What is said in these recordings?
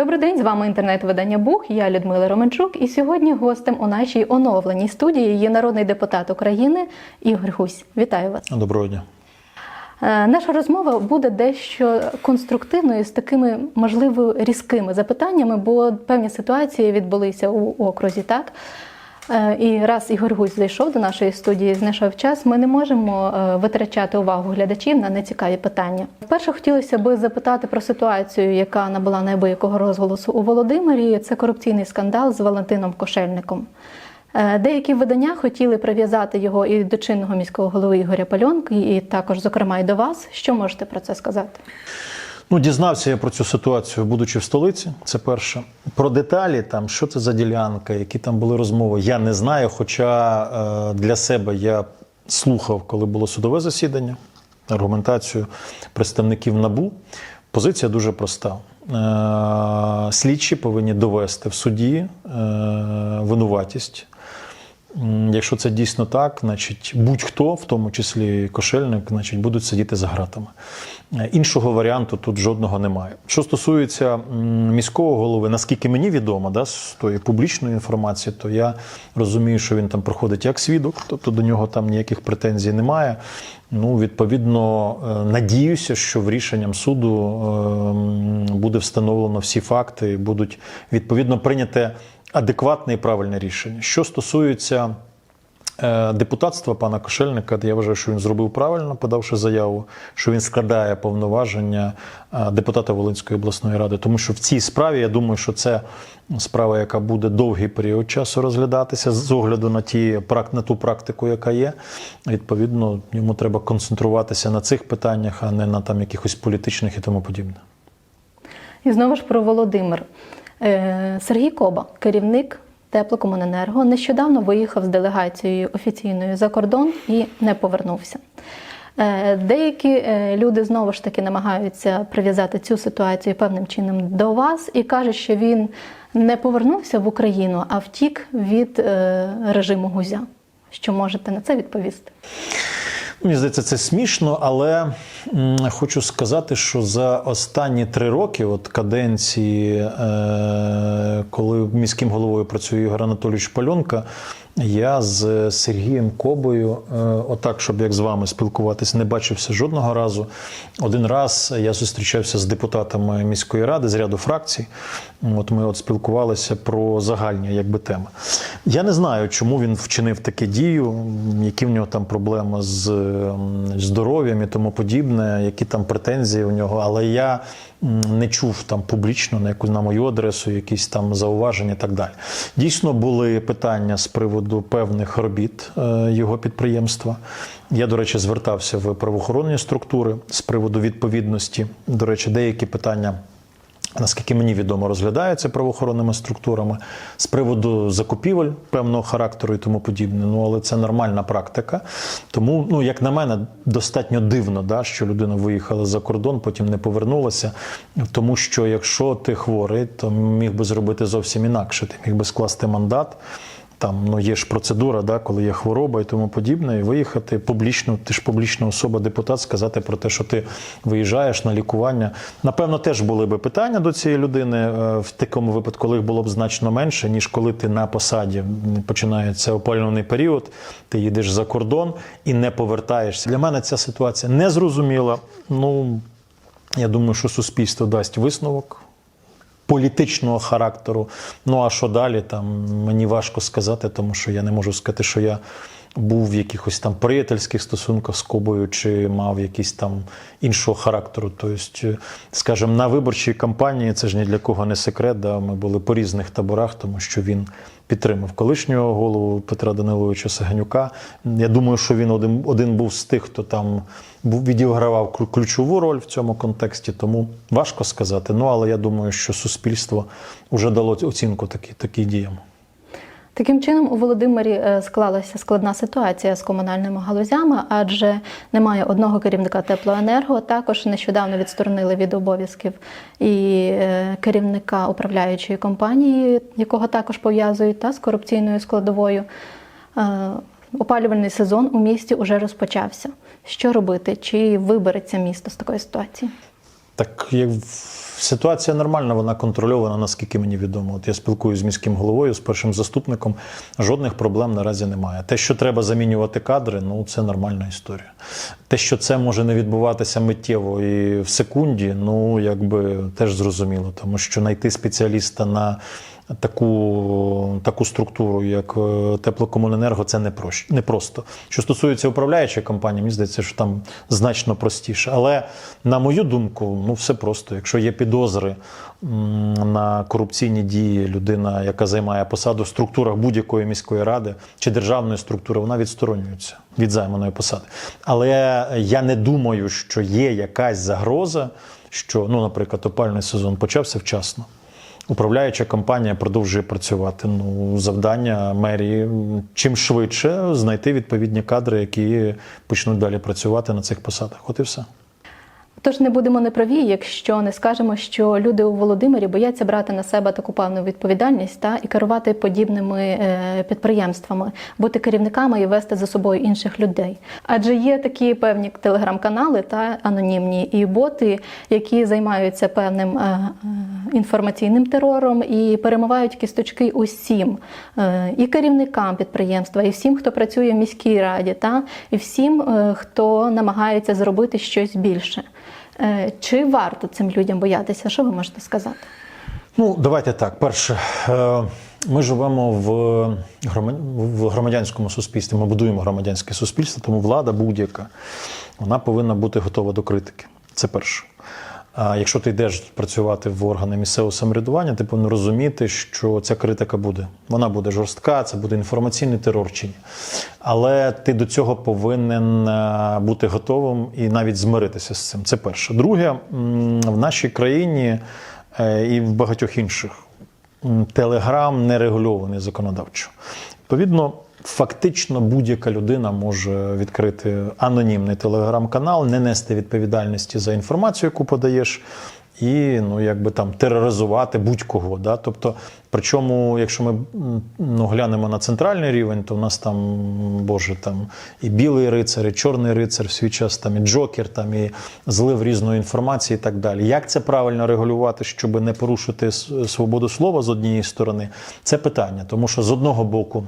Добрий день, з вами інтернет-видання Бух. Я Людмила Романчук. І сьогодні гостем у нашій оновленій студії є народний депутат України Ігор Гусь. Вітаю вас. Доброго дня. Е, Наша розмова буде дещо конструктивною з такими можливо різкими запитаннями, бо певні ситуації відбулися у окрузі. Так і раз Ігор Гусь зайшов до нашої студії, знайшов час. Ми не можемо е, витрачати увагу глядачів на нецікаві питання. Вперше хотілося би запитати про ситуацію, яка набула неабиякого розголосу у Володимирі. Це корупційний скандал з Валентином Кошельником. Е, Деякі видання хотіли прив'язати його і до чинного міського голови Ігоря Пальонки, і також, зокрема, і до вас. Що можете про це сказати? Ну, дізнався я про цю ситуацію, будучи в столиці. Це перше. Про деталі, там що це за ділянка, які там були розмови, я не знаю. Хоча е, для себе я слухав, коли було судове засідання, аргументацію представників НАБУ. Позиція дуже проста. Е, слідчі повинні довести в суді е, винуватість. Якщо це дійсно так, значить будь-хто, в тому числі кошельник, значить будуть сидіти за гратами. Е, Іншого варіанту тут жодного немає. Що стосується міського голови, наскільки мені відомо, да, з тої публічної інформації, то я розумію, що він там проходить як свідок, тобто до нього там ніяких претензій немає. Ну, відповідно, е, надіюся, що в рішенням суду ем, буде встановлено всі факти, будуть відповідно прийняте адекватне і правильне рішення. Що стосується е, депутатства пана Кошельника, я вважаю, що він зробив правильно, подавши заяву, що він складає повноваження е, депутата Волинської обласної ради, тому що в цій справі я думаю, що це справа, яка буде довгий період часу розглядатися з огляду на ті на ту практику, яка є. Відповідно, йому треба концентруватися на цих питаннях, а не на там якихось політичних і тому подібне. І знову ж про Володимир. Е, Сергій Коба, керівник теплокомуненерго, нещодавно виїхав з делегацією офіційною за кордон і не повернувся. Е, Деякі е, люди знову ж таки намагаються прив'язати цю ситуацію певним чином до вас і кажуть, що він не повернувся в Україну, а втік від режиму Гузя. Що можете на це відповісти? Мені здається, це смішно, але хочу сказати, що за останні три роки, от каденції, е, коли міським головою працює Ігор Анатолійович Пальонка, я з Сергієм Кобою, е, отак, щоб як з вами спілкуватись, не бачився жодного разу. Один раз я зустрічався з депутатами міської ради з ряду фракцій. От ми от спілкувалися про загальні якби теми. Я не знаю, чому він вчинив таке дію, які в нього там проблеми з здоров'ям і тому подібне, які там претензії у нього. Але я не чув там публічно на яку на мою адресу якісь там зауваження і так далі. Дійсно були питання з приводу певних робіт е, його підприємства. Я, до речі, звертався в правоохоронні структури з приводу відповідності. До речі, деякі питання. Наскільки мені відомо, розглядаються правоохоронними структурами з приводу закупівель певного характеру і тому подібне. Ну але це нормальна практика. Тому, ну як на мене, достатньо дивно, да, що людина виїхала за кордон, потім не повернулася. Тому що якщо ти хворий, то міг би зробити зовсім інакше. Ти міг би скласти мандат. Там ну є ж процедура, да, коли є хвороба і тому подібне, і виїхати публічно, ти ж публічна особа, депутат, сказати про те, що ти виїжджаєш на лікування. Напевно, теж були би питання до цієї людини е, в такому випадку, коли їх було б значно менше, ніж коли ти на посаді починається опалюваний період, ти їдеш за кордон і не повертаєшся. Для мене ця ситуація не зрозуміла. Ну я думаю, що суспільство дасть висновок політичного характеру. Ну а що далі? Там мені важко сказати, тому що я не можу сказати, що я був в якихось там приятельських стосунках з Кобою, чи мав якийсь там іншого характеру. Тобто, скажімо, на виборчій кампанії це ж ні для кого не секрет. Да? Ми були по різних таборах, тому що він. Підтримав колишнього голову Петра Даниловича Саганюка. Я думаю, що він один один був з тих, хто там відігравав ключову роль в цьому контексті, тому важко сказати. Ну але я думаю, що суспільство вже дало оцінку такі, таким діям. Таким чином, у Володимирі е, склалася складна ситуація з комунальними галузями, адже немає одного керівника теплоенерго. Також нещодавно відсторонили від обов'язків і е, керівника управляючої компанії, якого також пов'язують та з корупційною складовою. Е, Опалювальний сезон у місті вже розпочався. Що робити? Чи вибереться місто з такої ситуації? Так як Ситуація нормальна, вона контрольована, наскільки мені відомо. От я спілкуюся з міським головою, з першим заступником. Жодних проблем наразі немає. Те, що треба замінювати кадри, ну це нормальна історія. Те, що це може не відбуватися миттєво і в секунді, ну якби теж зрозуміло, тому що знайти спеціаліста на таку, таку структуру, як е, теплокомуненерго, це не, прощ- не просто. Що стосується управляючої компанії, мені здається, що там значно простіше. Але на мою думку, ну все просто. Якщо є підозри на корупційні дії, людина, яка займає посаду в структурах будь-якої міської ради чи державної структури, вона відсторонюється від займаної посади. Але я не думаю, що є якась загроза, що, ну, наприклад, опальний сезон почався вчасно. Управляюча компанія продовжує працювати. Ну, завдання мерії чим швидше знайти відповідні кадри, які почнуть далі працювати на цих посадах. От і все. Тож не будемо неправі, якщо не скажемо, що люди у Володимирі бояться брати на себе таку певну відповідальність та і керувати подібними е, підприємствами, бути керівниками і вести за собою інших людей. Адже є такі певні телеграм-канали та анонімні і боти, які займаються певним е, е, інформаційним терором і перемивають кісточки усім і керівникам підприємства, і всім, хто працює в міській раді, та і всім, хто намагається зробити щось більше. Е, Чи варто цим людям боятися? Що ви можете сказати? Ну, давайте так. Перше, е, ми живемо в грома- в громадянському суспільстві. Ми будуємо громадянське суспільство, тому влада будь-яка вона повинна бути готова до критики. Це перше. А якщо ти йдеш працювати в органи місцевого самоврядування, ти повинен розуміти, що ця критика буде. Вона буде жорстка, це буде інформаційний терор чи ні. Але ти до цього повинен е, бути готовим і навіть змиритися з цим. Це перше. Друге, в нашій країні е, і в багатьох інших телеграм не регульований законодавчо. Відповідно, фактично будь-яка людина може відкрити анонімний телеграм-канал, не нести відповідальності за інформацію, яку подаєш. І ну, якби там тероризувати будь-кого. Да? Тобто, причому, якщо ми ну, глянемо на центральний рівень, то в нас там, боже, там і білий рицар, і чорний рицар в свій час, там і Джокер, там і злив різної інформації і так далі. Як це правильно регулювати, щоб не порушити свободу слова з однієї сторони? Це питання, тому що з одного боку.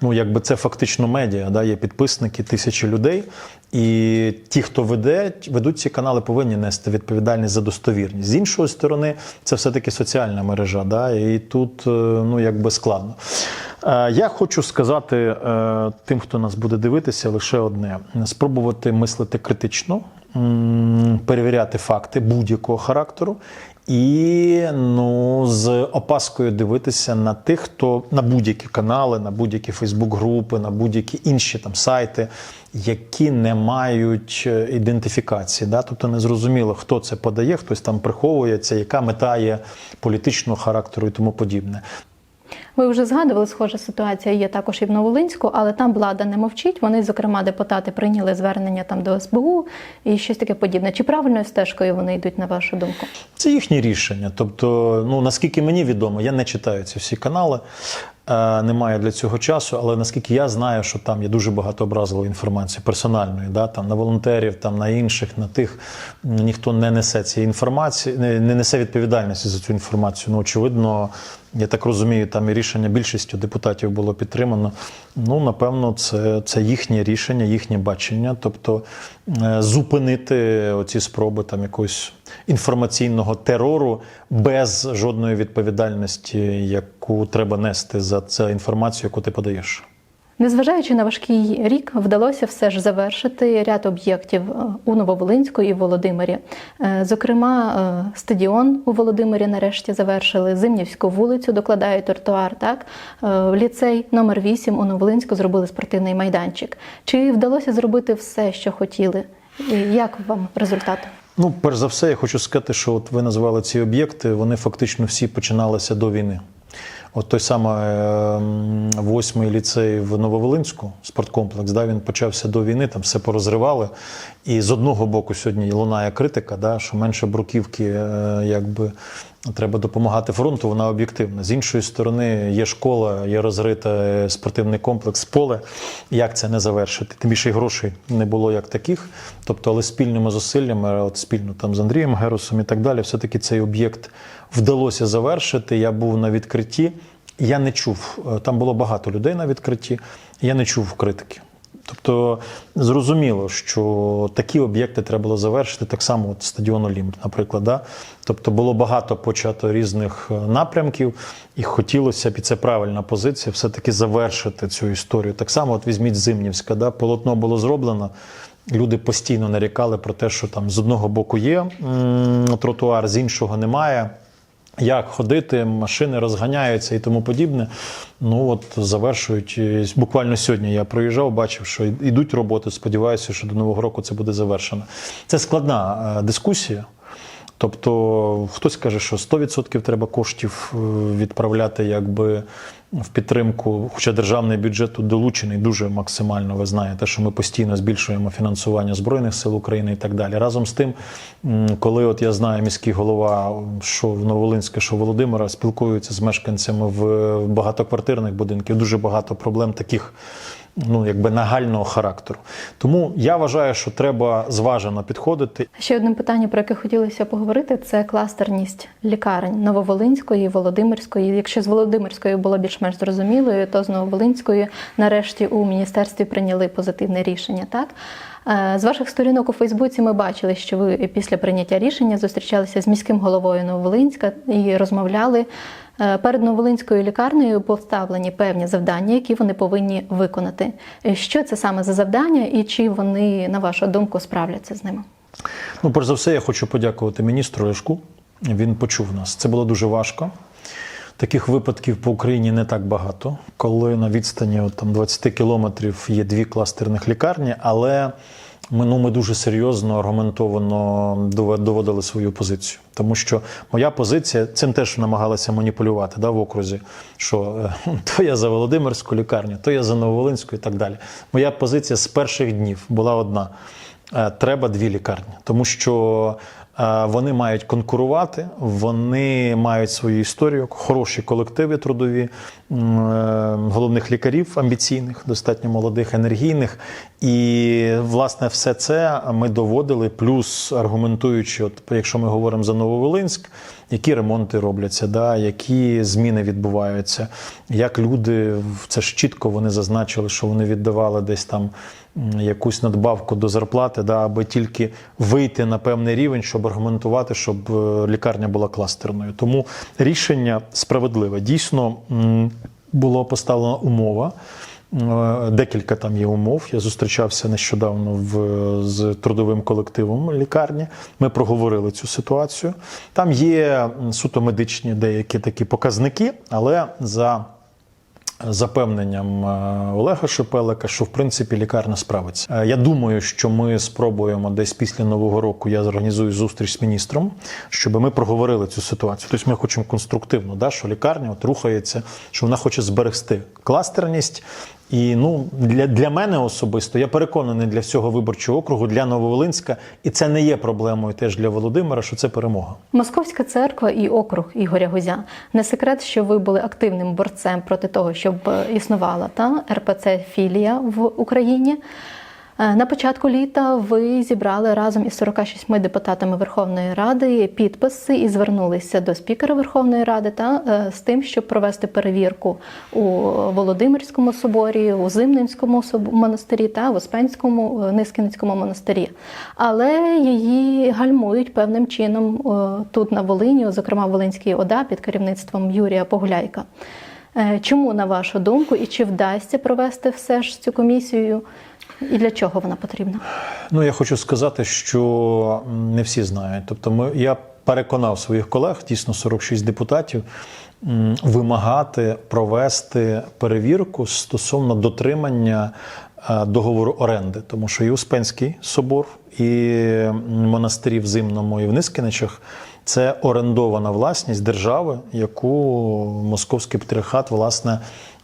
Ну, якби це фактично медіа, да, є підписники, тисячі людей, і ті, хто веде, ведуть ці канали, повинні нести відповідальність за достовірність. З іншої сторони, це все-таки соціальна мережа, да, і тут е, ну, якби складно. Е, Я хочу сказати е, тим, хто нас буде дивитися, лише одне: спробувати мислити критично, перевіряти факти будь-якого характеру. І ну, з опаскою дивитися на тих, хто на будь-які канали, на будь-які Фейсбук-групи, на будь-які інші там сайти, які не мають е, ідентифікації. Да? Тобто не зрозуміло, хто це подає, хтось там приховується, яка мета є політичного характеру і тому подібне. Ви вже згадували, схожа ситуація є також і в Новолинську, але там влада не мовчить. Вони, зокрема, депутати прийняли звернення там до СБУ і щось таке подібне. Чи правильною стежкою вони йдуть, на вашу думку? Це їхнє рішення. Тобто, ну наскільки мені відомо, я не читаю ці всі канали. Е, Немає для цього часу, але наскільки я знаю, що там є дуже багато образливої інформації персональної, да, там на волонтерів, там на інших, на тих ніхто не несе цієї інформації, не, не несе відповідальності за цю інформацію. Ну, очевидно, я так розумію, там і рішення більшістю депутатів було підтримано. Ну, напевно, це, це їхнє рішення, їхнє бачення. Тобто е, зупинити оці спроби там якогось інформаційного терору без жодної відповідальності, яку треба нести за цю інформацію, яку ти подаєш. Незважаючи на важкий рік, вдалося все ж завершити ряд об'єктів е, у Нововолинську і Володимирі. Е, Зокрема, е, стадіон у Володимирі нарешті завершили, Зимнівську вулицю докладають тротуар. Так ліцей номер 8 у Нововолинську зробили спортивний майданчик. Чи вдалося зробити все, що хотіли? Як вам результат? Ну, перш за все, я хочу сказати, що от ви назвали ці об'єкти, вони фактично всі починалися до війни. От той самий ем, восьмий ліцей в Нововолинську, спорткомплекс, да, він почався до війни, там все порозривали. І з одного боку сьогодні лунає критика, да, що менше бруківки е, якби Треба допомагати фронту, вона об'єктивна. З іншої сторони, є школа, є розрита е, спортивний комплекс, поле. Як це не завершити? Тим більше грошей не було як таких. Тобто, але спільними зусиллями, от спільно там з Андрієм Герусом і так далі, все-таки цей об'єкт вдалося завершити. Я був на відкритті. Я не чув, е, там було багато людей на відкритті, я не чув критики. Тобто зрозуміло, що такі об'єкти треба було завершити, так само от стадіон Олімп, наприклад. Да? Тобто було багато почато різних е, напрямків, і хотілося б, і це правильна позиція, все-таки завершити цю історію. Так само, от візьміть Зимнівська, да? полотно було зроблено. Люди постійно нарікали про те, що там з одного боку є тротуар, з іншого немає як ходити, машини розганяються і тому подібне. Ну от завершують буквально сьогодні. Я проїжджав, бачив, що йдуть роботи. Сподіваюся, що до нового року це буде завершено. Це складна е, дискусія. Тобто хтось каже, що 100% треба коштів е, відправляти якби в підтримку, хоча державний бюджет тут долучений дуже максимально. Ви знаєте, що ми постійно збільшуємо фінансування збройних сил України і так далі. Разом з тим, коли от я знаю міський голова, що в Новолинське, що Володимира спілкуються з мешканцями в багатоквартирних будинків, дуже багато проблем таких ну якби нагального характеру. Тому я вважаю, що треба зважено підходити. Ще одне питання, про яке хотілося поговорити, це кластерність лікарень Нововолинської Володимирської. Якщо з Володимирської було більш-менш зрозумілою, то з Нововолинської нарешті у міністерстві прийняли позитивне рішення. Так Е, з ваших сторінок у Фейсбуці ми бачили, що ви після прийняття рішення зустрічалися з міським головою Нововолинська і розмовляли. Е, Перед Новолинською лікарнею поставлені певні завдання, які вони повинні виконати. Е, Що це саме за завдання, і чи вони, на вашу думку, справляться з ними? Ну, перш за все, я хочу подякувати міністру Ляшку. Він почув нас. Це було дуже важко. Таких випадків по Україні не так багато, коли на відстані от, там, 20 кілометрів є дві кластерних лікарні, але ми, ну, ми дуже серйозно, аргументовано доводили свою позицію. Тому що моя позиція цим теж намагалася маніпулювати да, в окрузі, що е, то я за Володимирську лікарню, то я за Нововолинську і так далі. Моя позиція з перших днів була одна: Е, треба дві лікарні, тому що вони мають конкурувати, вони мають свою історію, хороші колективи трудові, е, головних лікарів амбіційних, достатньо молодих, енергійних. І власне все це ми доводили, плюс аргументуючи, от якщо ми говоримо за Нововолинськ, які ремонти робляться, да, які зміни відбуваються, як люди це ж чітко вони зазначили, що вони віддавали десь там якусь надбавку до зарплати, да, аби тільки вийти на певний рівень, щоб аргументувати, щоб е, лікарня була кластерною. Тому рішення справедливе. Дійсно була поставлена умова. Е, Декілька там є умов. Я зустрічався нещодавно в, з трудовим колективом лікарні. Ми проговорили цю ситуацію. Там є суто медичні деякі такі показники, але за запевненням е, Олега Шепелика, що в принципі лікарня справиться. Е, Я думаю, що ми спробуємо десь після нового року. Я зорганізую зустріч з міністром, щоб ми проговорили цю ситуацію. Тобто ми хочемо конструктивно, да, що лікарня от рухається, що вона хоче зберегти кластерність. І ну для, для мене особисто я переконаний для всього виборчого округу, для Нововолинська, і це не є проблемою теж для Володимира, що це перемога. Московська церква і округ Ігоря Гузя. Не секрет, що ви були активним борцем проти того, щоб е, існувала та РПЦ філія в Україні. Е, На початку літа ви зібрали разом із 46 депутатами Верховної Ради підписи і звернулися до спікера Верховної Ради та е, з тим, щоб провести перевірку у Володимирському соборі, у Зимненському монастирі та в Успенському е, Нискінецькому монастирі. Але її гальмують певним чином тут на Волині, зокрема в Волинській ОДА під керівництвом Юрія Погуляйка. Чому, на вашу думку, і чи вдасться провести все ж цю комісію, і для чого вона потрібна? Ну, я хочу сказати, що не всі знають. Тобто, ми, я переконав своїх колег, дійсно 46 депутатів, вимагати провести перевірку стосовно дотримання е, договору оренди, тому що і Успенський собор, і монастирі в Зимному і в Нискіничах це орендована власність держави, яку московський патріархат власне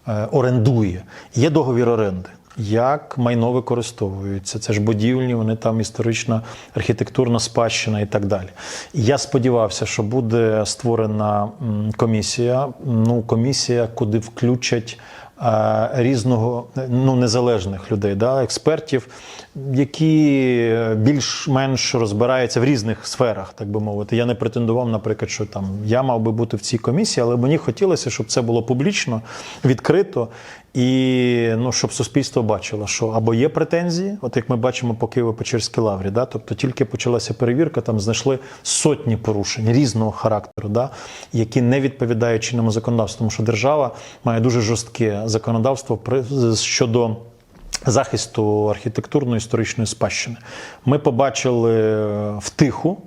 е, орендує. Є договір оренди. Як майно використовується. Це ж будівлі, вони там історична архітектурна спадщина і так далі. Я сподівався, що буде створена комісія. Ну, комісія, куди включать е, різного ну, незалежних людей, да, експертів, які більш-менш розбираються в різних сферах, так би мовити. Я не претендував, наприклад, що там я мав би бути в цій комісії, але мені хотілося, щоб це було публічно, відкрито. І ну, щоб суспільство бачило, що або є претензії, от як ми бачимо по Києво-Печерській лаврі, да? тобто тільки почалася перевірка, там знайшли сотні порушень різного характеру, да? які не відповідають чинному законодавству, тому що держава має дуже жорстке законодавство щодо захисту архітектурно-історичної спадщини. Ми побачили втиху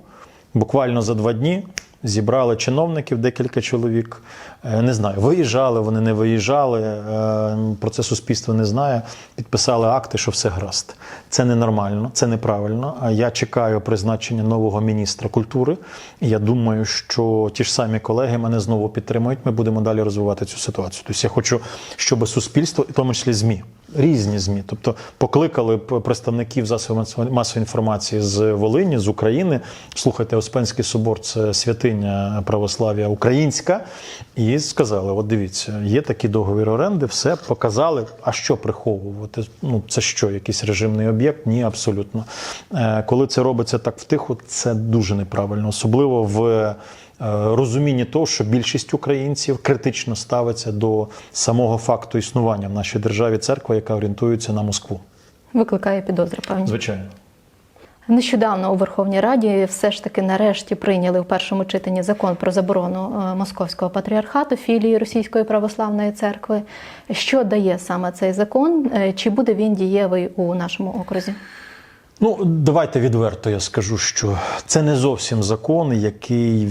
буквально за два дні. Зібрали чиновників декілька чоловік. Е, Не знаю, виїжджали, вони не виїжджали. е, Про це суспільство не знає. Підписали акти, що все гаразд. Це ненормально, це неправильно. А я чекаю призначення нового міністра культури. Я думаю, що ті ж самі колеги мене знову підтримують. Ми будемо далі розвивати цю ситуацію. Тобто я хочу, щоб суспільство, і в тому числі ЗМІ, різні ЗМІ, тобто покликали представників засобів масової- інформації з Волині, з України. Слухайте, Успенський собор це святиня православ'я українська. І сказали: от дивіться, є такі договір оренди, все показали. А що приховувати? Ну це що, якийсь режимний об'єкт? Ні, абсолютно. Е, Коли це робиться так втиху, це дуже неправильно, особливо в. Е, Розумінні того, що більшість українців критично ставиться до самого факту існування в нашій державі церкви, яка орієнтується на Москву. Викликає підозри, певні. Звичайно. Нещодавно у Верховній Раді все ж таки нарешті прийняли в першому читанні закон про заборону е, московського патріархату філії Російської православної церкви. Що дає саме цей закон? Е, Чи буде він дієвий у нашому окрузі? Ну, давайте відверто я скажу, що це не зовсім закон, який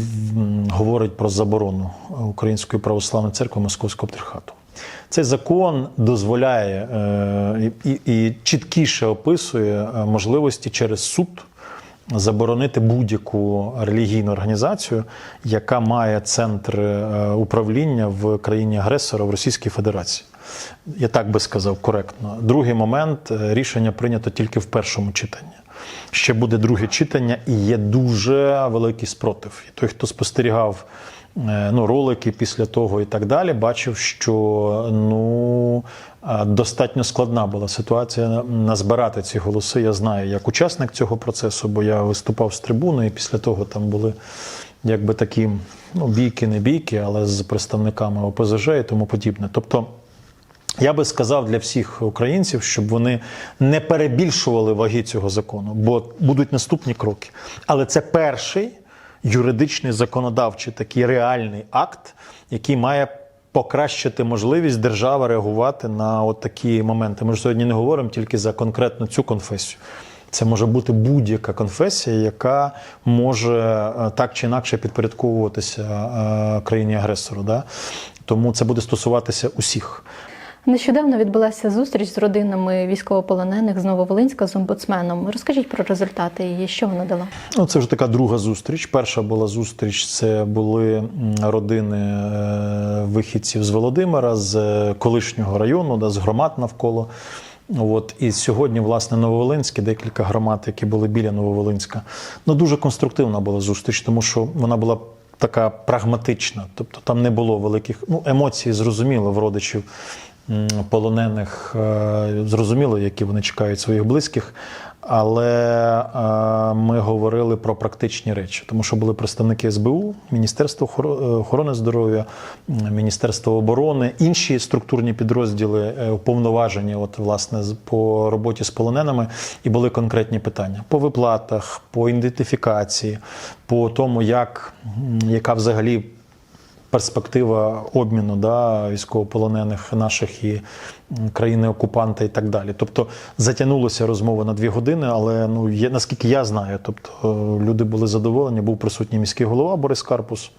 говорить про заборону Української православної церкви Московського патріархату. Цей закон дозволяє е, і, і, і чіткіше описує е, можливості через суд заборонити будь-яку релігійну організацію, яка має центр е, управління в країні агресора в Російській Федерації. Я так би сказав коректно. Другий момент е, рішення прийнято тільки в першому читанні. Ще буде друге читання, і є дуже великий спротив. І той, хто спостерігав ну, ролики після того і так далі, бачив, що ну, е, достатньо складна була ситуація назбирати ці голоси. Я знаю як учасник цього процесу, бо я виступав з трибуни, і після того там були якби такі ну, бійки, не бійки, але з представниками ОПЗЖ і тому подібне. Тобто. Я би сказав для всіх українців, щоб вони не перебільшували ваги цього закону, бо будуть наступні кроки. Але це перший юридичний законодавчий такий реальний акт, який має покращити можливість держави реагувати на от такі моменти. Ми ж сьогодні не говоримо тільки за конкретно цю конфесію. Це може бути будь-яка конфесія, яка може е, так чи інакше підпорядковуватися е, країні-агресору. Да? Тому це буде стосуватися усіх. Нещодавно відбулася зустріч з родинами військовополонених з Нововолинська з омбудсменом. Розкажіть про результати її, що вона дала? Ну, це вже така друга зустріч. Перша була зустріч. Це були родини е, вихідців з Володимира, з е, колишнього району, да, з громад навколо. От і сьогодні, власне, Нововолинське, декілька громад, які були біля Нововолинська. Ну дуже конструктивна була зустріч, тому що вона була така прагматична. Тобто там не було великих ну, емоцій, зрозуміло, в родичів полонених, е, зрозуміло, які вони чекають своїх близьких. Але е, ми говорили про практичні речі, тому що були представники СБУ, Міністерство е, охорони здоров'я, Міністерство оборони, інші структурні підрозділи уповноважені, от власне по роботі з полоненими, і були конкретні питання по виплатах, по ідентифікації, по тому, як яка взагалі перспектива обміну да, військовополонених наших і країни-окупанта і так далі. Тобто затягнулася розмова на дві години, але ну, є, наскільки я знаю, тобто е, люди були задоволені, був присутній міський голова Борис Карпус.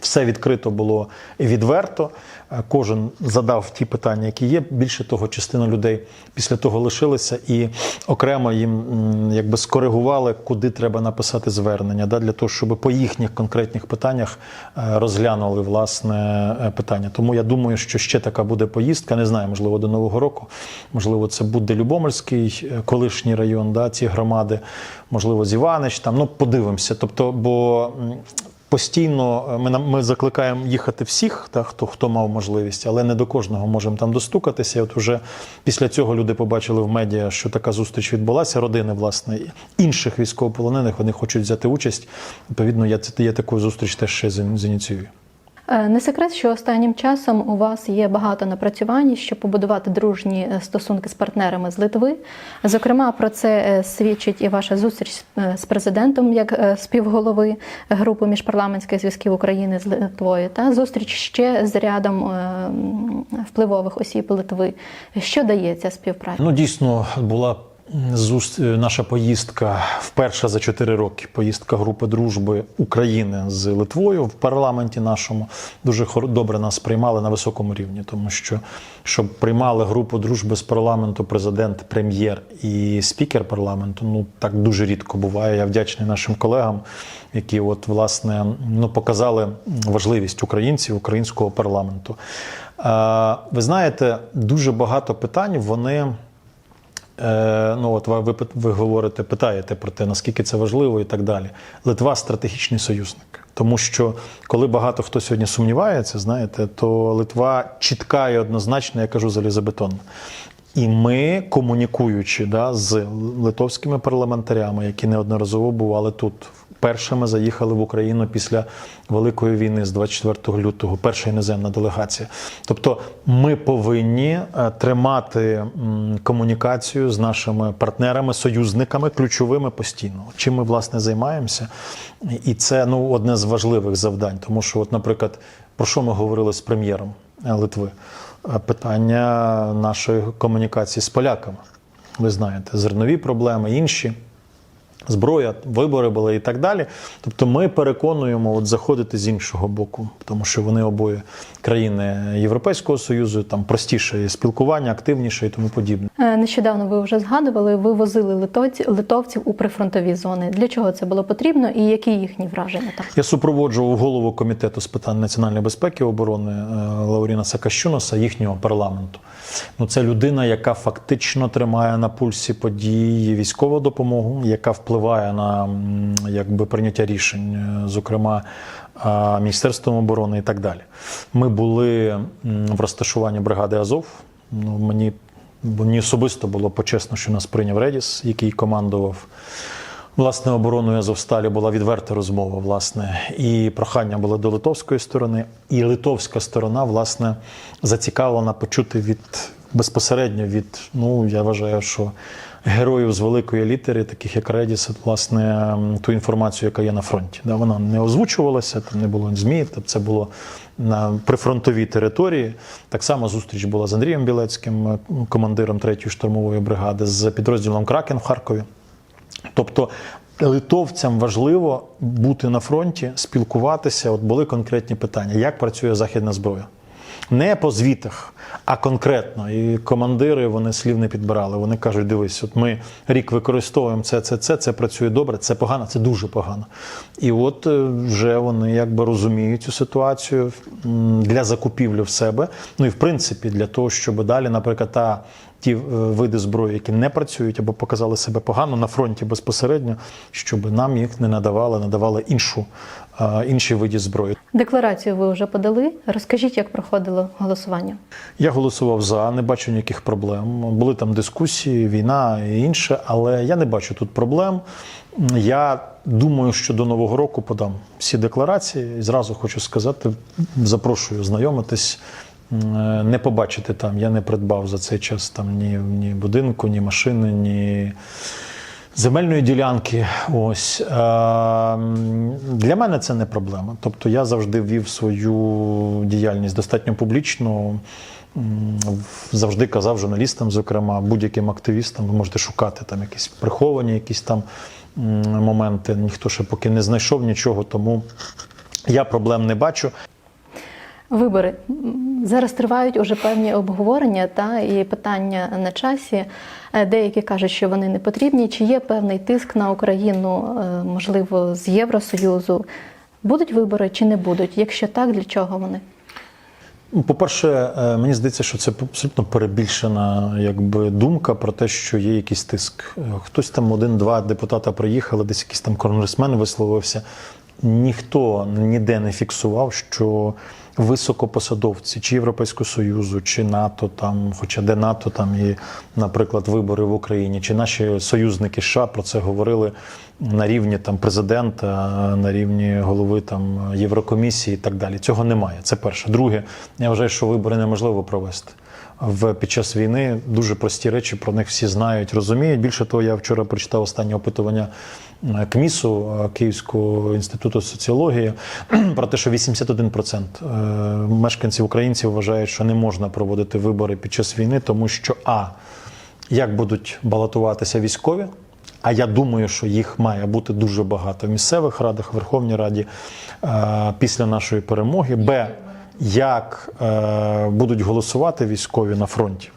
Все відкрито було відверто. Е, Кожен задав ті питання, які є. Більше того, частина людей після того лишилися і окремо їм якби скоригували, куди треба написати звернення, да, для того, щоб по їхніх конкретних питаннях е, розглянули власне е, питання. Тому я думаю, що ще така буде поїздка. Не знаю, можливо, до нового року. Можливо, це буде Любомельський, колишній район, да, ці громади, можливо, Зіванич. Там ну подивимося. Тобто, бо Постійно е, ми, нам- ми закликаємо їхати всіх, та, хто, хто мав можливість, але не до кожного можемо там достукатися. От уже після цього люди побачили в медіа, що така зустріч відбулася. Родини, власне, інших військовополонених вони хочуть взяти участь. Відповідно, я, це- я таку зустріч теж ще з зініціюю. Е, Не секрет, що останнім часом у вас є багато напрацювань, щоб побудувати дружні е, стосунки з партнерами з Литви. Зокрема, про це е, свідчить і ваша зустріч з президентом як співголови групи міжпарламентських зв'язків України з Литвою, та зустріч ще з рядом впливових осіб Литви. Що дає ця співпраця? Ну, дійсно, була. Наша поїздка вперше за 4 роки. Поїздка групи дружби України з Литвою в парламенті нашому. Дуже добре нас приймали на високому рівні, тому що щоб приймали групу дружби з парламенту президент, прем'єр і спікер парламенту, ну так дуже рідко буває. Я вдячний нашим колегам, які от власне ну показали важливість українців, українського парламенту. Е, Ви знаєте, дуже багато питань вони. Е, ну от ви, ви, говорите, питаєте про те, наскільки це важливо і так далі. Литва стратегічний союзник. Тому що коли багато хто сьогодні сумнівається, знаєте, то Литва чітка і однозначна, я кажу, залізобетонна. І ми, комунікуючи да, з литовськими парламентарями, які неодноразово бували тут, першими заїхали в Україну після Великої війни з 24 лютого, перша іноземна делегація. Тобто ми повинні е, тримати комунікацію з нашими партнерами, союзниками, ключовими постійно. Чим ми власне займаємося, і це ну одне з важливих завдань, тому що, от, наприклад, про що ми говорили з прем'єром е, Литви? Е, Питання нашої комунікації з поляками. Ви знаєте, зернові проблеми, інші зброя, вибори були і так далі. Тобто ми переконуємо от заходити з іншого боку, тому що вони обоє країни Європейського Союзу, там простіше спілкування, активніше і тому подібне. Е, Нещодавно ви вже згадували, ви возили литовців у прифронтові зони. Для чого це було потрібно і які їхні враження там? Я супроводжував голову комітету з питань національної безпеки і оборони е, Лауріна Сакащуноса, їхнього парламенту. Ну, це людина, яка фактично тримає на пульсі події військову допомогу, яка впливає на якби прийняття рішень, е, зокрема е, Міністерством оборони і так далі. Ми були в розташуванні бригади Азов. Ну, мені, мені особисто було почесно, що нас прийняв Редіс, який командував. Власне, обороною Азовсталі була відверта розмова, власне, і прохання було до литовської сторони, і литовська сторона, власне, зацікавлена почути від безпосередньо від, ну я вважаю, що героїв з великої літери, таких як Редіс, власне, ту інформацію, яка є на фронті. Да, вона не озвучувалася, там не було ЗМІ, тобто це було на прифронтовій території. Так само зустріч була з Андрієм Білецьким, командиром 3-ї штурмової бригади, з підрозділом Кракен в Харкові. Тобто литовцям важливо бути на фронті, спілкуватися. От були конкретні питання, як працює західна зброя. Не по звітах, а конкретно. І командири вони слів не підбирали. Вони кажуть: дивись, от ми рік використовуємо це, це, це, це працює добре, це погано, це дуже погано. І от е, вже вони якби розуміють цю ситуацію для закупівлі в себе. Ну і в принципі для того, щоб далі, наприклад, та ті е, види зброї, які не працюють або показали себе погано на фронті безпосередньо, щоб нам їх не надавали, надавали іншу, інші види зброї. Декларацію ви вже подали. Розкажіть, як проходило голосування. Я голосував за, не бачу ніяких проблем. Були там дискусії, війна і інше, але я не бачу тут проблем. Я думаю, що до Нового року подам всі декларації. І зразу хочу сказати, запрошую знайомитись. Не побачити там. Я не придбав за цей час там ні, ні будинку, ні машини, ні земельної ділянки. Ось Е, для мене це не проблема. Тобто я завжди вів свою діяльність достатньо публічно. Завжди казав журналістам, зокрема, будь-яким активістам, ви можете шукати там якісь приховані, якісь там моменти. Ніхто ще поки не знайшов нічого, тому Я проблем не бачу. Вибори зараз тривають уже певні обговорення та і питання на часі. Е, Деякі кажуть, що вони не потрібні. Чи є певний тиск на Україну, е, можливо, з Євросоюзу? Будуть вибори чи не будуть? Якщо так, для чого вони? Ну, По-перше, е, мені здається, що це абсолютно перебільшена якби, думка про те, що є якийсь тиск. Хтось там один-два депутата приїхали, десь якийсь там конгресмен висловився. Ніхто ніде не фіксував, що високопосадовці чи Європейського Союзу, чи НАТО, там, хоча де НАТО, там і, наприклад, вибори в Україні, чи наші союзники США про це говорили на рівні там президента, на рівні голови там Єврокомісії і так далі. Цього немає. Це перше. Друге, я вважаю, що вибори неможливо провести. В під час війни дуже прості речі про них всі знають, розуміють. Більше того, я вчора прочитав останнє опитування КМІСу е, Київського інституту соціології про те, що 81% е, мешканців українців вважають, що не можна проводити вибори під час війни, тому що а як будуть балотуватися військові. А я думаю, що їх має бути дуже багато в місцевих радах, Верховній Раді е, після нашої перемоги. Б. Як е, будуть голосувати військові на фронті?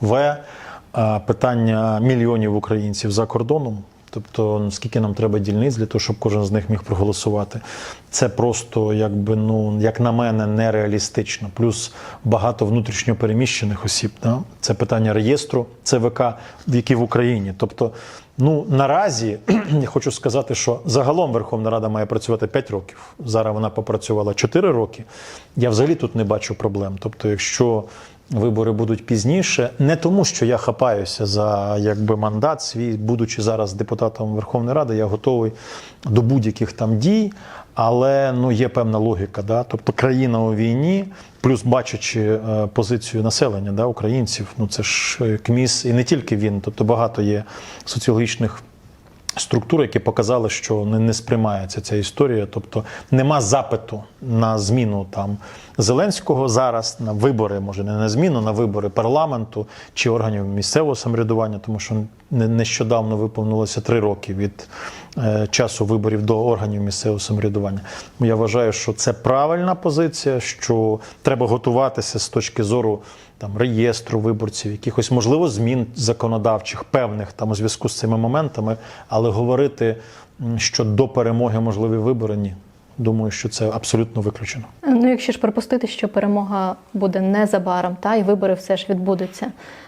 В. е, Питання мільйонів українців за кордоном. Тобто, скільки нам треба дільниць для того, щоб кожен з них міг проголосувати. Це просто, якби, ну, як на мене, нереалістично. Плюс багато внутрішньопереміщених осіб. Да? Це питання реєстру ЦВК, які в Україні. Тобто, ну наразі хочу сказати, що загалом Верховна Рада має працювати 5 років. Зараз вона попрацювала 4 роки. Я взагалі тут не бачу проблем. Тобто, якщо вибори будуть пізніше, не тому, що я хапаюся за якби мандат свій, будучи зараз депутатом Верховної Ради, я готовий до будь-яких там дій. Але ну є певна логіка, да? тобто країна у війні, плюс бачачи е, позицію населення, да, українців, ну це ж е, КМІС, і не тільки він, тобто багато є соціологічних структур, які показали, що не, не сприймається ця історія. Тобто нема запиту на зміну там Зеленського зараз на вибори, може не на зміну, на вибори парламенту чи органів місцевого самоврядування, тому що не- нещодавно виповнилося три роки від часу виборів до органів місцевого самоврядування. Я вважаю, що це правильна позиція, що треба готуватися з точки зору там реєстру виборців, якихось можливо змін законодавчих, певних там у зв'язку з цими моментами, але говорити, що до перемоги можливі вибори, ні. Думаю, що це абсолютно виключено. Ну, якщо ж припустити, що перемога буде незабаром, та і вибори все ж відбудуться.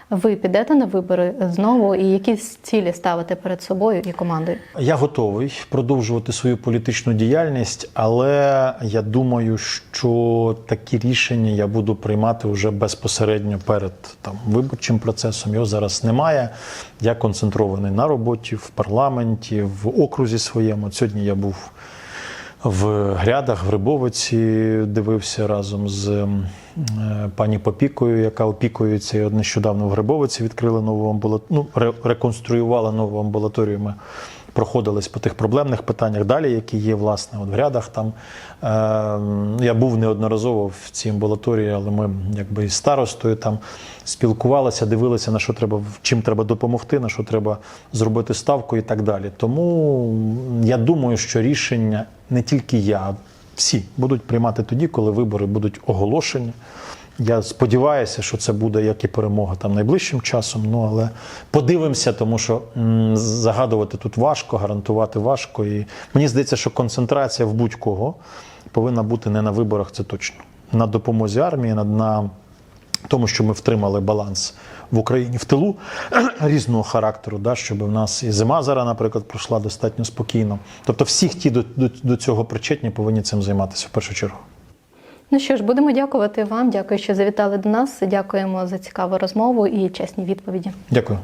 Ви підете на вибори знову, і якісь цілі ставите перед собою і командою? Я готовий продовжувати свою політичну діяльність, але я думаю, що такі рішення я буду приймати вже безпосередньо перед там виборчим процесом. Його зараз немає. Я концентрований на роботі в парламенті, в окрузі своєму. От Сьогодні я був в грядах, в Грибовиці, дивився разом з е, пані Попікою, яка опікується. І нещодавно в Грибовиці відкрили нову амбулаторію, ну, реконструювала нову амбулаторію. Ми проходились по тих проблемних питаннях далі, які є, власне, от в грядах там. Е, я був неодноразово в цій амбулаторії, але ми якби із старостою там спілкувалися, дивилися, на що треба, чим треба допомогти, на що треба зробити ставку і так далі. Тому я думаю, що рішення не тільки я, всі будуть приймати тоді, коли вибори будуть оголошені. Я сподіваюся, що це буде як і перемога там найближчим часом. Ну але подивимося, тому що м, загадувати тут важко, гарантувати важко. І мені здається, що концентрація в будь-кого повинна бути не на виборах, це точно. На допомозі армії, на, на тому, що ми втримали баланс в Україні в тилу різного характеру, да, щоб в нас і зима зараз, наприклад, пройшла достатньо спокійно. Тобто, всі, хто до, до, до цього причетні, повинні цим займатися в першу чергу. Ну що ж, будемо дякувати вам. Дякую, що завітали до нас. Дякуємо за цікаву розмову і чесні відповіді. Дякую.